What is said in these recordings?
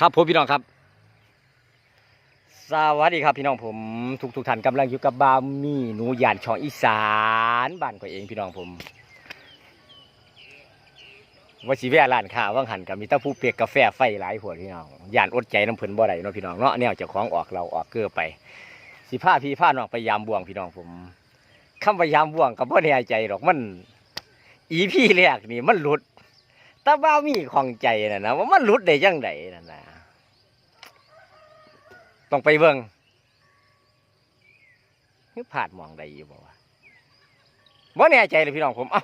ครับผมพี่น้องครับ สวัสดีครับพี่น้องผมทุกทุกๆท่านกำลังอยู่กับบามี่หนูยานช่องอีสานบ้านก็เองพี่น้องผมว่าสิแวร้านค้าว่างหันกับมีตาผู้เปียกกาแฟไฟหลายหัวพี่น้องยานอดใจน้ำเพิ่นบ่ได้เนาะพี่น้องเนาะแนวเจ้าของออกเราออกเกือไป สิผ้าพี่ผ้าน้องไปยามบ่วงพี่น้องผมคำว่ายามบ่วงกับบ่แน่ใจหรอกมัน อีพี่แรกนี่มันหลุดต่ว่ามีของใจน่ะนะว่ามันหลุดได้ยังไงนั่นนะ ต้องไปเบิ่งคือผ่านมองได้อยู่บ่วะบ่แน่ใจเลยพี่น้องผมเอ้า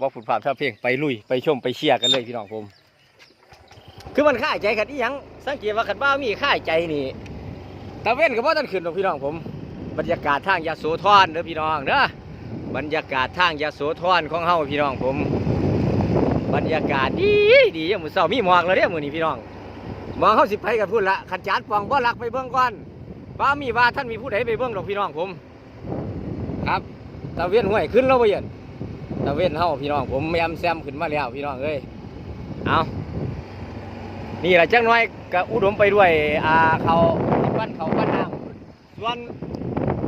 ว่าผุดผ่านถ้าเพลงไปลุยไปชมไปเชียร์กันเลยพี่น้องผม คือมันค่ายใจกันอีหยังสังเกตว่าขันบ้ามีค่ายใจนี่ตะเว้นกับว่าตันขึ้นหรอกพี่น้องผม บรรยากาศทางยาโสธรเด้อพี่น้องเด้อบรรยากาศทางยาโสธรของเฮาพี่น้องผม บรรยากาศดีดีอย่างมือเสามีหมอกแล้วเด้อมือนี้พี่น้อง หมองเขาสิไปกันพูดละขันจานปองบ่ลักไปเบื้องก่อนป้ามีว่าท่านมีผู้ใดไปเบื้องดอกพี่น้องผม ครับตะเวียนห้วยขึ้นแล้วบ่เย็นตะเวียนเฮาพี่น้องผมแยมแซมขึ้นมาแล้วพี่น้องเอ้ยเอานี่แหละจังน้อยก็อุดมไปด้วยอ่าเขาบ้านเขาบ้านน้ำส่วน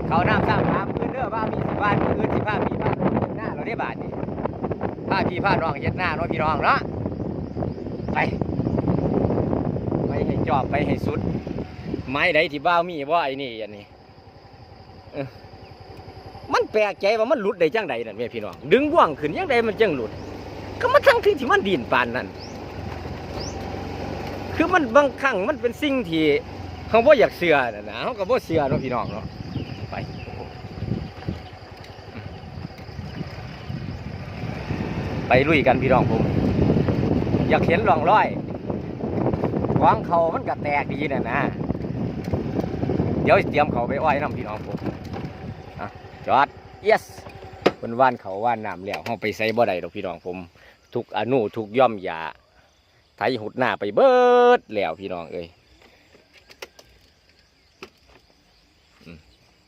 เขาน้ำสร้างน้ำขึ้นเด้อบ้ามีสิบ้านมีอื่นสิบ้ามีบ้านหน้าเราได้บาทนี่พาพี่พาน้องเฮ็ดหน้าเนาะพี่น้องเนาะไป จอบไปให้สุด ไม้ใดที่บ้ามีว่าไอ้นี่อันนี้มันแปลกใจว่ามันหลุดได้จังใดนั่นแม่พี่น้องดึงบ่วงขึ้นยังใดมันจังหลุด ก็มาทั้งที่ที่มันดินปานนั่นคือมันบางครั้งมันเป็นสิ่งที่เขาบ่อยากเชื่อนะนะเขาก็บ่เชื่อเนาะพี่น้องเนาะไปไปลุยกันพี่น้องผม อยากเห็นร่องรอย ขวางเขามันก็แตกดีน่ะนะ เดี๋ยวเตรียมเขาไปอ้อยน้ำพี่น้องผมจอด yes เป็นว่านเขาว่านน้ำแล้วเขาไปใส่บ่ได้ดอกพี่น้องผม ทุกอนุทุกย่อมยาไถหุดหน้าไปเบิดแล้วพี่น้องเอ้ย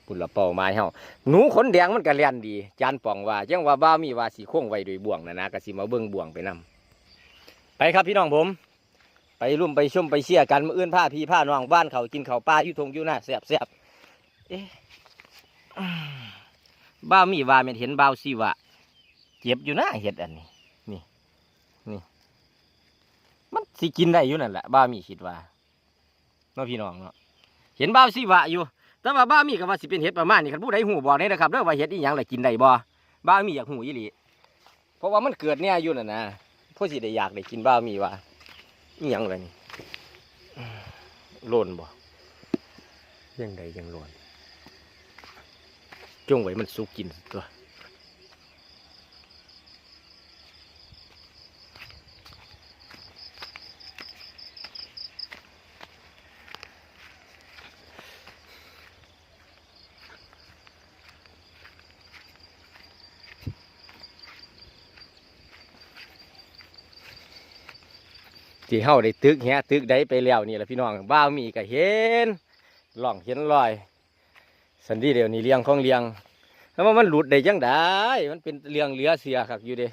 ปุ่นละเป่าไม้เฮาหนูขนแดงมันก็เลียนดี จานป่องว่ายังว่าบ้ามีว่าสีโค้งไว้ด้วยบ่วงนะนะก็สิมาเบิ่งบ่วงไปนํไปครับพี่น้องผม ไปร่วมไปชมไปเชียร์กันมื้ออื่นผ้าพี่ผ้าน้องบ้านเขากินเขาปลาอยู่ทงอยู่หน้าแซ่บแซ่บเอ๊ะบ้ามีว่าแม่นเห็นบ้าวสิว่าเจ็บอยู่นะเห็ดอันนี้ นี่ นี่ มันสิกินได้อยู่นั่นแหละบ้ามีคิดว่าเนาะพี่น้องเนาะเห็นบ้าวสิว่าอยู่ แต่ว่าบ้ามีก็ว่าสิเป็นเห็ดประมาณนี้คันผู้ใดหูบอกได้นะครับเด้องว่าเห็ดอีหยังล่ะกินได้บ่บ้ามีอยากหูอีหลีเพราะว่ามันเกิดเนี่ยอยู่น่ะนะผู้สิได้อยากได้กินบ้ามีว่า อีหยังล่ะนี่โลนบ่ยังใดยังโลนจงไว้มันสุกกินตัว ที่เฮาได้ตึกแฮะตึกใดไปแล้วนี่แหละพี่น้องบ้ามีก็เห็นล่องเห็นรอย สันดีเดี๋ยวนี้เลี้ยงของเลี้ยง แล้วว่ามันหลุดได้จังได้มันเป็นเลี้ยงเหลือเสียครับอยู่เด้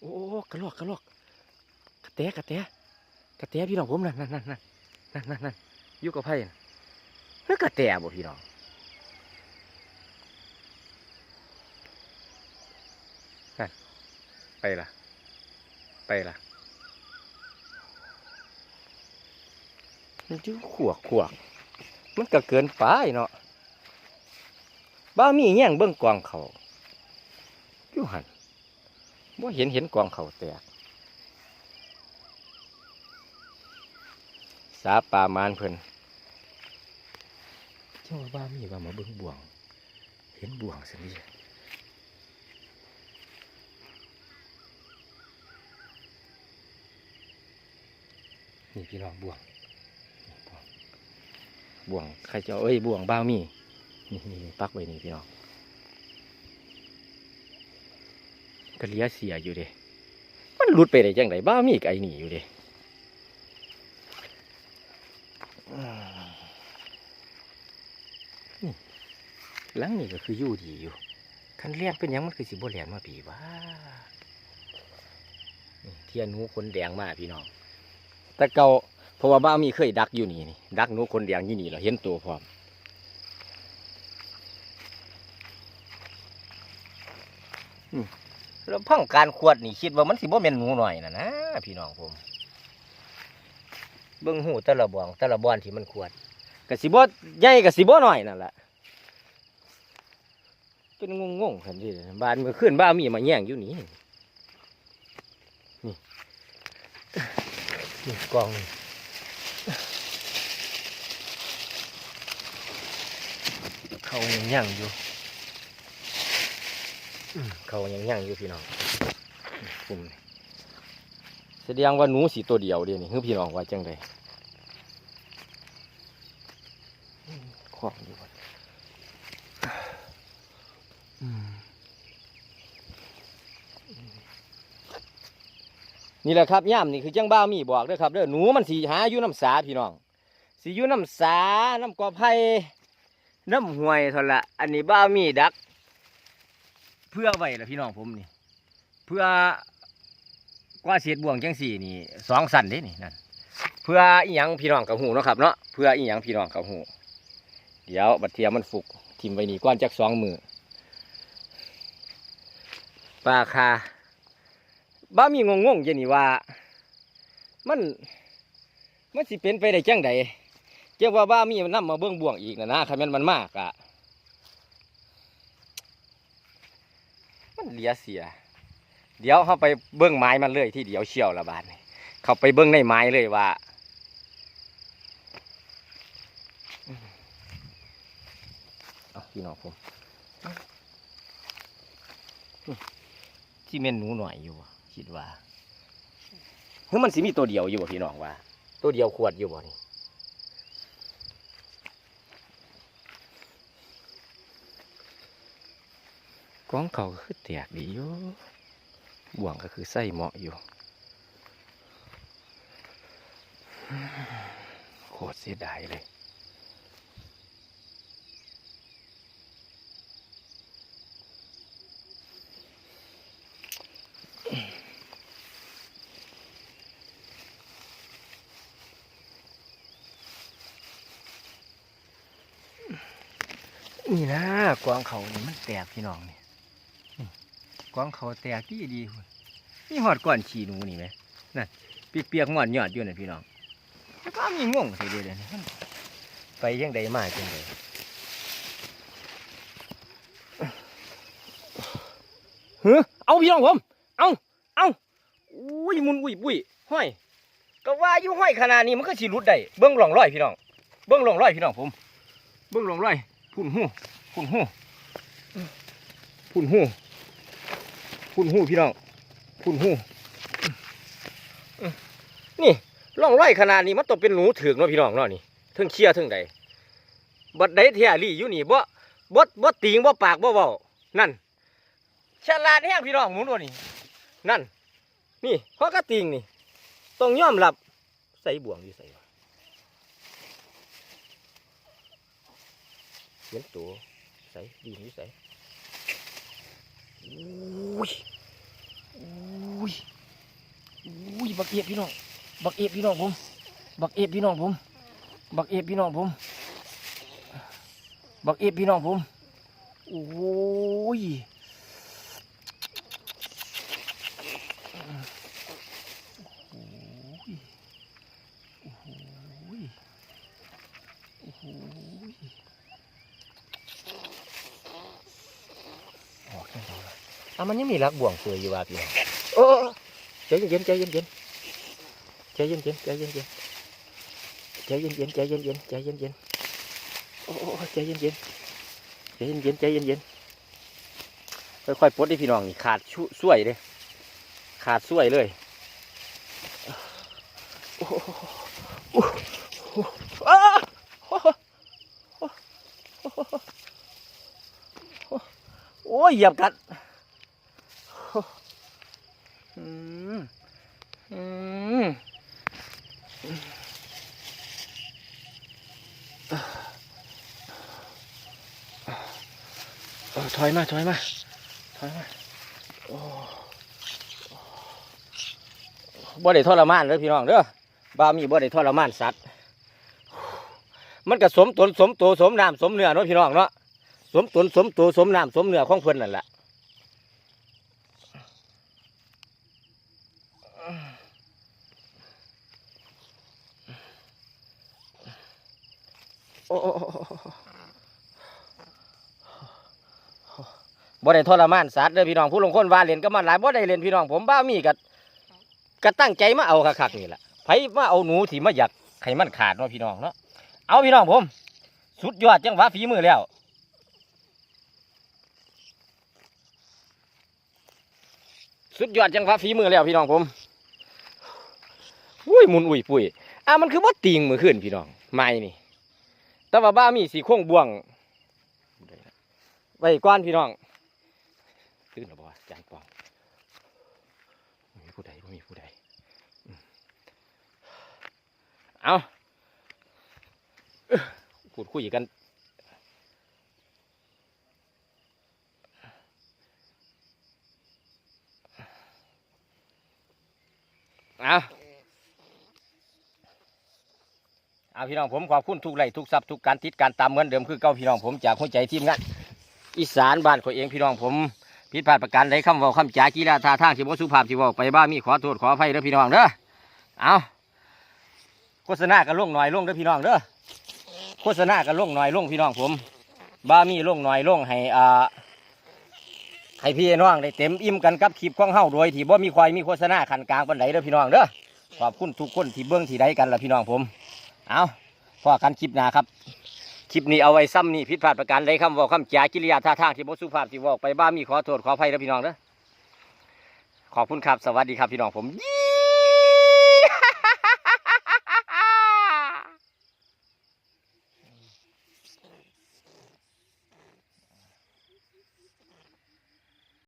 โอ้กระลอกกระลอกกระแตกระแตกระแตพี่น้องผมนั่นนั่นนั่นนั่นนั่นนั่นอยู่กับไผ่น่ะนั่นกระแตบ่พี่น้องนั่นไป ละไปละมันจะขวกขวกมันก็เกินไปเนาะบ้ามีแย่งเบิ้องกวางเขาอยู่หันบ่เห็นเห็นกวางเขาแตกสาปามานเพิ่นเจ้าว่าบ้ามีว่ามาเบิ้องบ่วง เห็นบ่วงสินี่ นี่พี่น้องบ่วงบ่วงใครจะเอ้ยบ่วงบ้ามีนี่นี่ปักไว้นี่พี่น้องก็เลี้ยเสียอยู่เด้มันหลุดไปได้จังไดบ้ามีไอ้นี่อยู่เด้นี่หลังนี่ก็คืออยู่ดีอยู่คันเลียนเป็นยังมันคือสิบ่เลียนมาปีว่าเทียนหนูขนแดงมาพี่น้อง แต่เก่าเพราะว่าบ้ามีเคยดักอยู่นี่นี่ดักหนูขนแดงอยู่นี่เราเห็นตัวพร้อมแล้วพังการขวดนี่คิดว่ามันสิบ่แม่นหนูหน่อยนะนะพี่น้องผม เบิ่งหูต่ละบองต่ละบอนที่มันขวดกสิบ่ใหญ่กสิบ่น้อยนั่นแหละจนงงๆคันนี้บ้านเมื่อคืนบ้ามีมาแย่งอยู่นี่ นี่นี่กองนี่เขายังย่างอยู่อืมเขายังย่างอยู่พี่น้องคุมนี่แสดงว่าหนูสีตัวเดียวเดียวนี่คือพี่น้องว่าจังไดขวางอยู่บ่อืม นี่แหละครับย่ามนี่คือจังบ้ามีบอกเด้อครับเด้อหนูมันสีหาอยู่น้ำสาพี่น้องสีอยู่น้ำสาน้ำกอไผ่น้ำห้วยเท่านั้นละอันนี้บ้ามีดัก เพื่อไว้ละพี่น้องผมนี่ เพื่อกว่าเสียดบ่วงจังสี่นี่สองสันเด้นี่นั่นเพื่ออีหยังพี่น้องกับหูเนาะครับเนาะเพื่ออีหยังพี่น้องกับหูเดี๋ยวบัดเทียมมันฟุกทิมไว้นี่ก้อนจักสองมือปลาคา บ้ามีงงงๆเจนี่ว่า มันมันสิเป็นไปได้จังใดเจ้าว่าบ้ามีมันนำมาเบื้องบ่วงอีกนะนะคันม่นมันมากอะมันเหลียเสีย เดี๋ยวเขาไปเบื้องไม้มันเลยที่เดี๋ยวเชี่ยวละบาดนี่เขาไปเบื้องในไม้เลยว่าเอาพี่น้องผมที่เม่นหนูหน่อยอยู่อะ คิดว่าเฮ้ยมันสิมีตัวเดียวอยู่บ่พี่น้องว่า ตัวเดียวขวดอยู่บ่นี่กองเขาก็คือแตกดีอยู่บ่วงก็คือไส้เหมาะอยู่โคตรเสียดายเลย นี่นะกวางเขานี่มันแตกพี่น้องนี่กวางเขาแตกดีดีพุ่นนี่หอดก้อนฉีหนูนี่ไหมนั่นเปียกๆงอนยอดอยู่น่ะพี่น้องแล้วก็มีง่วงใส่เดียวเลยไปยังใดมาจังใดเฮ้เอาพี่น้องผมเอาเอาอุ้ยมุนอุ้ยปุ้ยห้อยก็ว่าอยู่ห้อยขนาดนี้มันก็สิหลุดได้เบิ้องหลองร้อยพี่น้องเบิ้องหลองร้อยพี่น้องผม เบิ้องหลองร้อย พุ่นหูพุ่นหูพุ่นหูพุ่นหูพี่น้องพุ่นหูนี่ล่องไร่ขนาดนี้มันต้องเป็นหนูถึงเนาะพี่น้องเนาะนี่เทึงเคียเทึงใดบัดใดเทียรี่อยู่นี่บ่บ่บ่ติงบ่ปากบ่เว้านั่นฉลาดแห้งพี่น้องหมุนตัวนี่นั่น นี่เพราะกระติงนี่ต้องย่อมรับใส่บ่วงอยู่ใส่วะ เห็นตัวใส่ดีนี่ใส่อุ้ยอุ้ยอุ้ยบักเอฟพี่น้องบักเอฟพี่น้องผมบักเอฟพี่น้องผมบักเอฟพี่น้องผมบักเอฟพี่น้องผมโอ้ยโอ้ยโอ้โหออกแค่นี้ อะมันยังมีรักบ่วงเสืออยู่ว่าพี่น้องโอ้ใจเย็นใจเย็นๆใจเย็นๆใจเย็นๆใจเย็นๆใจเย็นๆใจเย็นๆโอ้ใจเย็นๆใจเย็นๆใจเย็นๆค่อยๆปลดได้พี่น้องนี่ขาดชุช่วยเลยขาดช่วยเลยโอ้โอ้ยเหยียบกัดอืมอืมเออ ถอยมาถอยมาถอยมาโอ้โอ้บ่ได้ทรมานเด้อพี่น้องเด้อบ้ามีบ่ได้ทรมานสัตว์ มันก็สมตนสมตัวสมน้ำสมเนื้อเนาะพี่น้องเนาะสมตนสมตัวสมน้ำสมเนื้อของเพิ่นนั่นแหละโอ้โอ้โอ้โอ้โอ้ บ่ได้ทรมานสัตว์เด้อพี่น้องผู้ลงคนว่าเล่นก็มันหลายบ่ได้เล่นพี่น้องผมบ้ามีก็ก็ตั้งใจมาเอาคักๆนี่แหละไผมาเอาหนูที่มาอยากให้มันขาดเนาะพี่น้องเนาะเอาพี่น้องผม สุดยอดจังหวะฝีมือแล้วสุดยอดจังหวะฝีมือแล้วพี่น้องผมอุ้ยมุนอุ้ยปุ้ยอะมันคือว่าติงมือขึ้นพี่น้องไม่นี่ แต่ว่าบ้ามีสีโค้งบ่วงไว้ก้อนพี่น้อง ตื่นหรอเปล่าจานปองบ่มีผู้ใดบ่มีผู้ใดเอาเอ้อพูดคุยกัน เอาเอาพี่น้องผมขอบคุณทุกไลทุกซับทุกการติดการตามเหมือนเดิมคือเก้าพี่น้องผมจากหัวใจทีมงานอีสานบ้านขอยเองพี่น้องผม ผิดพลาดประการใดคำว่าคำจากีฬาท่าทางที่บ่สุภาพที่เว่าไปบ้ามีขอโทษขออภัยเด้อพี่น้องเด้อเอาโฆษณากันลงหน่อยลงเด้อพี่น้องเด้อโฆษณากันลงหน่อยลงพี่น้องผมบ้ามีลงหน่อยลงให้อ่าให้พี่น้องได้เต็มอิ่มกันกับคลิปของเฮาโดยที่บ่มีควายมีโฆษณาขันกลางปานใดเด้อพี่น้องเด้อขอบคุณทุกคนที่เบื้องที่ใดกันละพี่น้องผมเอาพอกันคลิปหน้าครับ คลิปนี้เอาไว้ซ้ำนี่ผิดพลาดประการใดคำว่าคำจากิริยาท่าทางที่บสุภาพที่บอกไปบ้ามีขอโทษขออภัยนะพี่น้องนะขอบคุณครับ สวัสดีครับพี่น้องผมยี